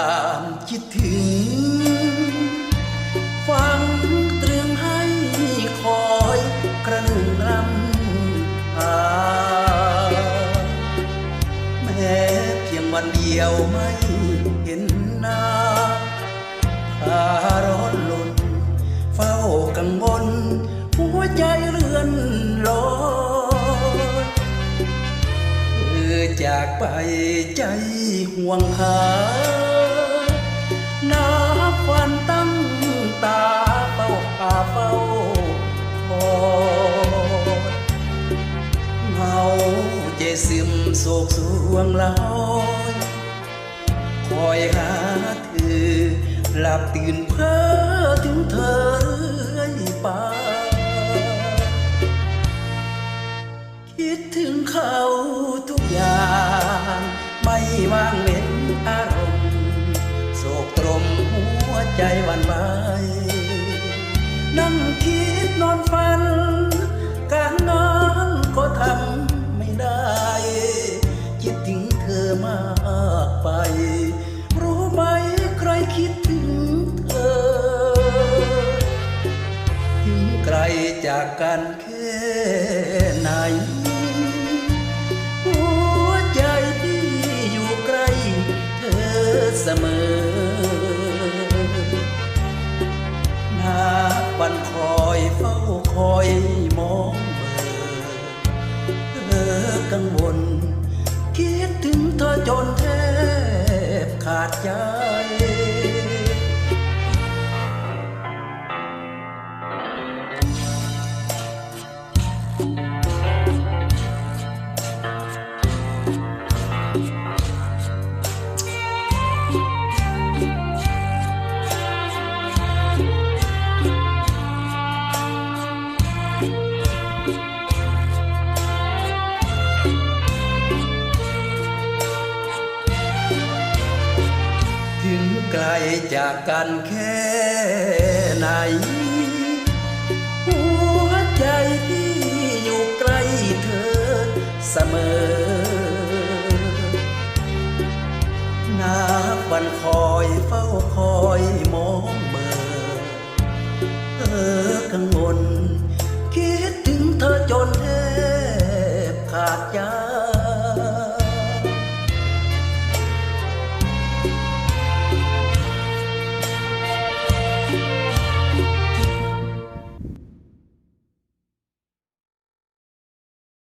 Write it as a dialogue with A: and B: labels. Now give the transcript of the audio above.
A: ามคิดถึง ฟังตรึงให้คอยกระนุ่งรำอาแม้เพียงวันเดียวไม่เห็นหน้าพาร้อนลนเฝ้ากังวลหัวใจเรือนลอยเธอจากไปใจห่วงหา โศกสวงลอยคอยหาเธอหลับตื่นเพ้อถึงเธอเรื่อยไปคิดถึงเขาทุกอย่าง ไม่ว่างเว้นอารมณ์โศกตรมหัวใจวันไหวนั่งคิดนอนฝัน จากกันแค่ไหน หัวใจที่อยู่ใกล้เธอเสมอนาวันคอยเฝ้าคอยมองเบอเธอกังวล คิดถึงเธอจนแทบขาดใจ ไกลจากกันแค่ไหน หัวใจที่อยู่ใกล้เธอเสมอนาวันคอยเฝ้าคอยมองเบอเธอกังว